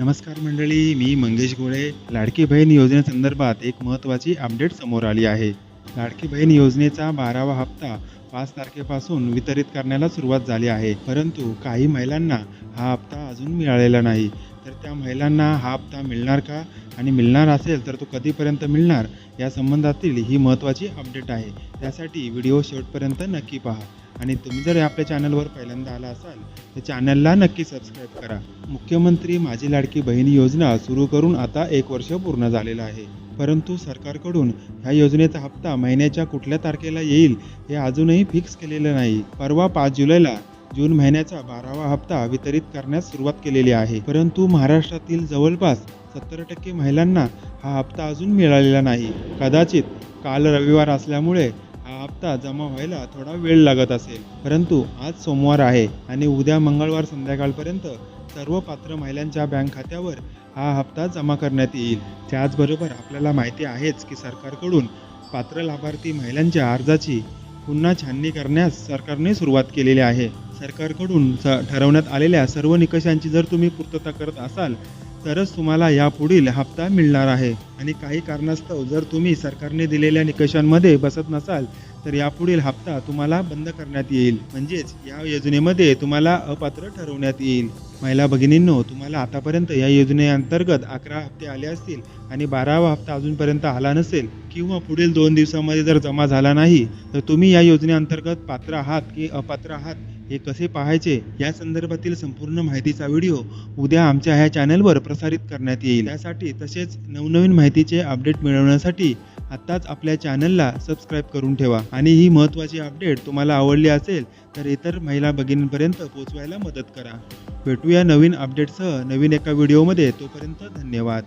नमस्कार मंडळी मी मंगेश गोळे लाडकी बहीण योजनेसंदर्भात एक महत्त्वाची अपडेट समोर आली आहे. लाडकी बहीण योजनेचा बारावा हप्ता पाच तारखेपासून वितरित करण्याला सुरुवात झाली आहे. परंतु काही महिलांना हा हप्ता अजून मिळालेला नाही. तर त्या महिलांना हा हप्ता मिळणार का आणि मिळणार असेल तर तो कधीपर्यंत मिळणार या संबंधातील ही महत्त्वाची अपडेट आहे. त्यासाठी व्हिडिओ शेवटपर्यंत नक्की पहा. आणि तुम्ही जर आपल्या चॅनलवर पहिल्यांदा आला असाल तर चॅनलला नक्की सबस्क्राईब करा. मुख्यमंत्री माझी लाडकी बहीण योजना सुरू करून आता एक वर्ष पूर्ण झालेलं आहे. परंतु सरकारकडून ह्या योजनेचा हप्ता महिन्याच्या कुठल्या तारखेला येईल हे अजूनही फिक्स केलेलं नाही. परवा पाच जुलैला जून महिन्याचा बारावा हप्ता वितरित करण्यास सुरुवात केलेली आहे. परंतु महाराष्ट्रातील जवळपास सत्तर टक्के महिलांना हा हप्ता अजून मिळालेला नाही. कदाचित काल रविवार असल्यामुळे हा हप्ता जमा व्हायला थोडा वेळ लागत असेल. परंतु आज सोमवार आहे आणि उद्या मंगळवार संध्याकाळपर्यंत सर्व पात्र महिलांच्या बँक खात्यावर हा हप्ता जमा करण्यात येईल. त्याचबरोबर आपल्याला माहिती आहेच की सरकारकडून पात्र लाभार्थी महिलांच्या अर्जाची पुन्हा छाननी करण्यास सरकारने सुरुवात केलेली आहे. सरकारकडून स ठरवण्यात आलेल्या सर्व निकषांची जर तुम्ही पूर्तता करत असाल तरच तुम्हाला यापुढील हप्ता मिळणार आहे. आणि काही कारणास्तव जर तुम्ही सरकारने दिलेल्या निकषांमध्ये बसत नसाल तर यापुढील हप्ता तुम्हाला बंद करण्यात येईल. म्हणजेच या योजनेमध्ये तुम्हाला अपात्र ठरवण्यात येईल. महिला भगिनींनो तुम्हाला आतापर्यंत या योजनेअंतर्गत अकरा हप्ते आले असतील आणि बारावा हप्ता अजूनपर्यंत आला नसेल किंवा पुढील दोन दिवसामध्ये जर जमा झाला नाही तर तुम्ही या योजनेअंतर्गत पात्र आहात की अपात्र आहात? हे कसे पाहायचे या संदर्भातील संपूर्ण माहितीचा व्हिडिओ उद्या आमच्या ह्या चॅनलवर प्रसारित करण्यात येईल. त्यासाठी तसेच नवनवीन माहितीचे अपडेट मिळवण्यासाठी आत्ताच आपल्या चॅनलला सबस्क्राईब करून ठेवा. आणि ही महत्त्वाची अपडेट तुम्हाला आवडली असेल तर इतर महिला भगिनींपर्यंत पोहोचवायला मदत करा. भेटूया नवीन अपडेटसह नवीन एका व्हिडिओमध्ये. तोपर्यंत धन्यवाद.